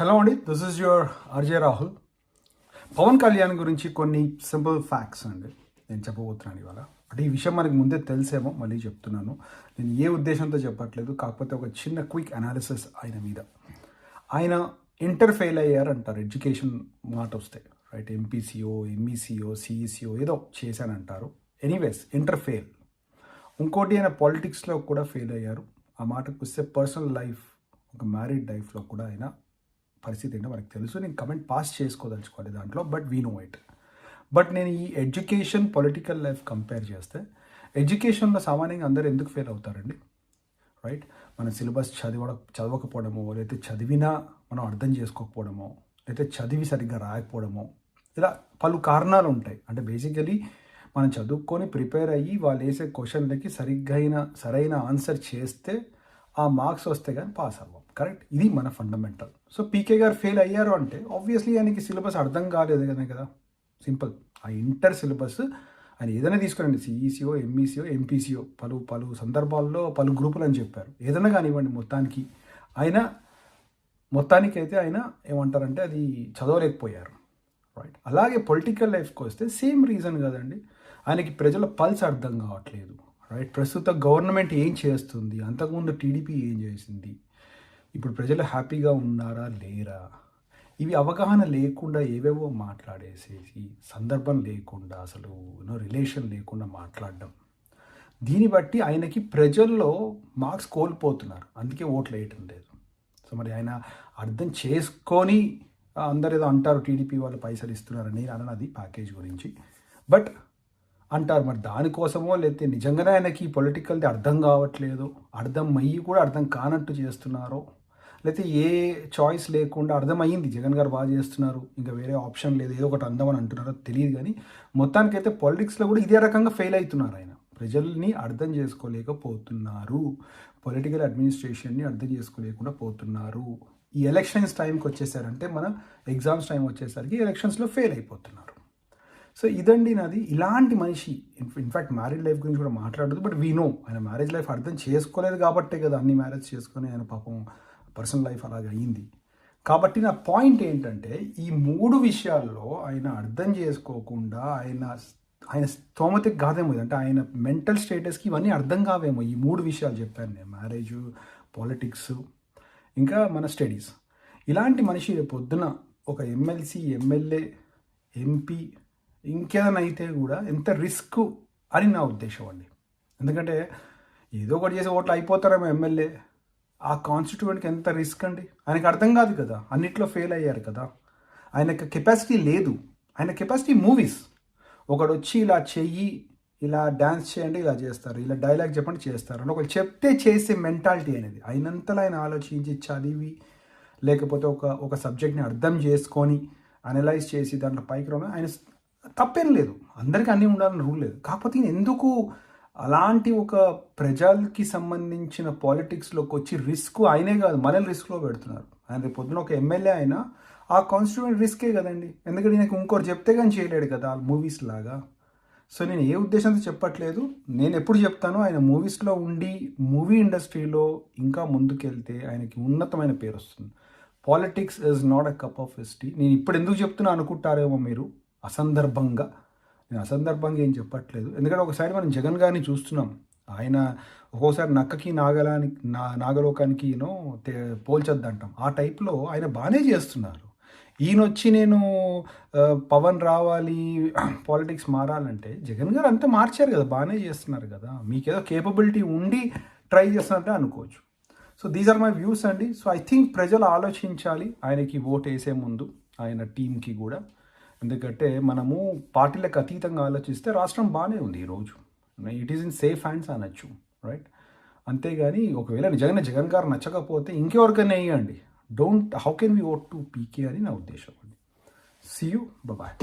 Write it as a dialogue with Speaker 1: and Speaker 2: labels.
Speaker 1: Hello అండి this is your RJ Rahul Pawan Kalyan గురించి కొన్ని సింపుల్ ఫ్యాక్ట్స్ అండి. నేను చెప్పబోతున్నాను ఇవాళ. అంటే ఈ విషయం మనకి ముందే తెలిసేమో మళ్ళీ చెప్తున్నాను. నేను ఏ ఉద్దేశంతో చెప్పట్లేదు కాకపోతే ఒక చిన్న క్విక్ అనాలిసిస్ ఆయన మీద. ఆయన ఇంటర్ ఫెయిల్ అయ్యారంటారు ఎడ్యుకేషన్ మాట వస్తే. రైట్ ఎంపీసీఓ ఎంఈసీఓ సిఈసీఓ ఏదో చేశానంటారు. ఎనీవేస్ ఇంటర్ ఫెయిల్ ఇంకోటి ఆయన పాలిటిక్స్లో కూడా ఫెయిల్ అయ్యారు. ఆ మాటకు వస్తే పర్సనల్ లైఫ్ ఒక మ్యారీడ్ లైఫ్లో కూడా ఆయన పరిస్థితి ఏంటో మనకు తెలుసు. నేను కమెంట్ పాస్ చేసుకోదలుచుకోవాలి దాంట్లో but we know it but నేను ఈ ఎడ్యుకేషన్ పొలిటికల్ లైఫ్ కంపేర్ చేస్తే ఎడ్యుకేషన్లో సామాన్యంగా అందరూ ఎందుకు ఫెయిల్ అవుతారండి? రైట్ మన సిలబస్ చదివ చదవకపోవడమో లేకపోతే చదివినా మనం అర్థం చేసుకోకపోవడమో లేకపోతే చదివి సరిగ్గా రాయకపోవడమో ఇలా పలు కారణాలు ఉంటాయి. అంటే బేసికలీ మనం చదువుకొని ప్రిపేర్ అయ్యి వాళ్ళు వేసే క్వశ్చన్లకి సరిగ్గా సరైన ఆన్సర్ చేస్తే ఆ మార్క్స్ వస్తే కానీ పాస్ అవ్వం కరెక్ట్? ఇది మన ఫండమెంటల్ సో పీకే గారు ఫెయిల్ అయ్యారు అంటే ఆబ్వియస్లీ ఆయనకి సిలబస్ అర్థం కాలేదు కదా కదా. సింపుల్ ఆ ఇంటర్ సిలబస్ ఆయన ఏదైనా తీసుకురండి సిఈసిఓ ఎంఈసిఓ ఎంపీసీఓ పలు పలు సందర్భాల్లో పలు గ్రూపులు అని చెప్పారు. ఏదైనా కానివ్వండి మొత్తానికి. ఆయన మొత్తానికైతే ఆయన ఏమంటారంటే అది చదవలేకపోయారు. రైట్ అలాగే పొలిటికల్ లైఫ్కి వస్తే సేమ్ రీజన్ కదండి. ఆయనకి ప్రజల పల్స్ అర్థం కావట్లేదు. రైట్ ప్రస్తుత గవర్నమెంట్ ఏం చేస్తుంది? అంతకుముందు టీడీపీ ఏం చేసింది? ఇప్పుడు ప్రజలు హ్యాపీగా ఉన్నారా లేరా? ఇవి అవగాహన లేకుండా ఏవేవో మాట్లాడేసేసి సందర్భం లేకుండా అసలు ఎన్నో రిలేషన్ లేకుండా మాట్లాడడం. దీన్ని బట్టి ఆయనకి ప్రజల్లో మార్క్స్ కోల్పోతున్నారు. అందుకే ఓట్లు వేయటం లేదు. సో మరి ఆయన అర్థం చేసుకొని అందరు ఏదో అంటారు టీడీపీ వాళ్ళు పైసలు ఇస్తున్నారని అన్నది ప్యాకేజ్ గురించి. బట్ అంటారు మరి దానికోసమో లేకపోతే నిజంగానే ఆయనకి పొలిటికల్ది అర్థం కావట్లేదు అర్థం అయ్యి కూడా అర్థం కానట్టు చేస్తున్నారో? లేకపోతే ఏ చాయిస్ లేకుండా అర్థమయ్యింది. జగన్ గారు బాగా చేస్తున్నారు. ఇంకా వేరే ఆప్షన్ లేదు. ఏదో ఒకటి అందామని అంటున్నారో తెలియదు కానీ మొత్తానికైతే పాలిటిక్స్లో కూడా ఇదే రకంగా ఫెయిల్ అవుతున్నారు ఆయన. ప్రజల్ని అర్థం చేసుకోలేకపోతున్నారు. పొలిటికల్ అడ్మినిస్ట్రేషన్ని అర్థం చేసుకోలేకుండా పోతున్నారు. ఈ ఎలక్షన్స్ టైంకి వచ్చేసారంటే మన ఎగ్జామ్స్ టైం వచ్చేసరికి ఎలక్షన్స్లో ఫెయిల్ అయిపోతున్నారు. సో ఇదండి నాది. ఇలాంటి మనిషి ఇన్ఫ్యాక్ట్ మ్యారేజ్ లైఫ్ గురించి కూడా మాట్లాడదు బట్ వీ నో ఆయన మ్యారేజ్ లైఫ్ అర్థం చేసుకోలేదు కాబట్టే కదా అన్ని మ్యారేజ్ చేసుకొని ఆయన పాపం పర్సనల్ లైఫ్ అలాగే అయ్యింది. కాబట్టి నా పాయింట్ ఏంటంటే ఈ మూడు విషయాల్లో ఆయన అర్థం చేసుకోకుండా ఆయన ఆయన స్తోమతకి కాదేమో ఇది. అంటే ఆయన మెంటల్ స్టేటస్కి ఇవన్నీ అర్థం కావేమో. ఈ మూడు విషయాలు చెప్పాను నేను. మ్యారేజ్ పాలిటిక్స్ ఇంకా మన స్టడీస్. ఇలాంటి మనిషి పొద్దున ఒక ఎమ్మెల్సీ ఎమ్మెల్యే ఎంపీ ఇంకేదైనా అయితే కూడా ఎంత రిస్క్ అని నా ఉద్దేశం అండి. ఎందుకంటే ఏదో ఒకటి చేసి ఓట్లు అయిపోతారేమో ఎమ్మెల్యే. ఆ కాన్స్టిట్యూయెంట్కి ఎంత రిస్క్ అండి? ఆయనకు అర్థం కాదు కదా. అన్నిట్లో ఫెయిల్ అయ్యారు కదా. ఆయనకి కెపాసిటీ లేదు. ఆయన కెపాసిటీ మూవీస్ ఒకడు వచ్చి ఇలా చెయ్యి ఇలా డ్యాన్స్ చేయండి ఇలా చేస్తారు. ఇలా డైలాగ్ చెప్పండి చేస్తారు. అని ఒకరు చెప్తే చేసే మెంటాలిటీ అనేది అయినంతలో ఆయన ఆలోచించి చదివి లేకపోతే ఒక ఒక సబ్జెక్ట్ని అర్థం చేసుకొని అనలైజ్ చేసి దాంట్లో పైకి రావడం ఆయన తప్పేం లేదు. అందరికీ అన్నీ ఉండాలని రూల్ లేదు. కాకపోతే ఎందుకు అలాంటి ఒక ప్రజలకి సంబంధించిన పాలిటిక్స్లోకి వచ్చి రిస్క్ ఆయనే కాదు మనల్ని రిస్క్లో పెడుతున్నారు. ఆయన రేపు పొద్దున ఒక ఎమ్మెల్యే అయినా ఆ కాన్స్టిట్యూయెంట్ రిస్కే కదండి. ఎందుకంటే నాకు ఇంకోటి చెప్తే కానీ చేయలేడు కదా మూవీస్ లాగా. సో నేను ఏ ఉద్దేశంతో చెప్పట్లేదు. నేను ఎప్పుడు చెప్తానో ఆయన మూవీస్లో ఉండి మూవీ ఇండస్ట్రీలో ఇంకా ముందుకెళ్తే ఆయనకి ఉన్నతమైన పేరు వస్తుంది. Politics is not a cup of history నేను ఇప్పుడు ఎందుకు చెప్తున్నా అనుకుంటారేమో మీరు అసందర్భంగా. నేను అసందర్భంగా ఏం చెప్పట్లేదు. ఎందుకంటే ఒకసారి మనం జగన్ గారిని చూస్తున్నాం. ఆయన ఒక్కోసారి నక్కకి నాగలానికి నా నాగలోకానికి యూనో పోల్చొద్దంటాం. ఆ టైప్లో ఆయన బాగానే చేస్తున్నారు. ఈయన వచ్చి నేను పవన్ రావాలి పాలిటిక్స్ మారాలంటే జగన్ గారు అంతా మార్చారు కదా బాగానే చేస్తున్నారు కదా. మీకేదో కేపబిలిటీ ఉండి ట్రై చేస్తున్నట్టే అనుకోవచ్చు. So these are my views అండి. సో ఐ థింక్ ప్రజలు ఆలోచించాలి. ఆయనకి ఓట్ వేసే ముందు ఆయన టీంకి కూడా. ఎందుకంటే మనము పార్టీలకు అతీతంగా ఆలోచిస్తే రాష్ట్రం బాగానే ఉంది ఈరోజు it is in safe hands అనొచ్చు రైట్ అంతేగాని ఒకవేళ నిజంగానే జగన్ గారు నచ్చకపోతే ఇంకెవరికైనా వేయండి. Don't how can we vote to PK అని నా ఉద్దేశం అండి సీ యూ బాయ్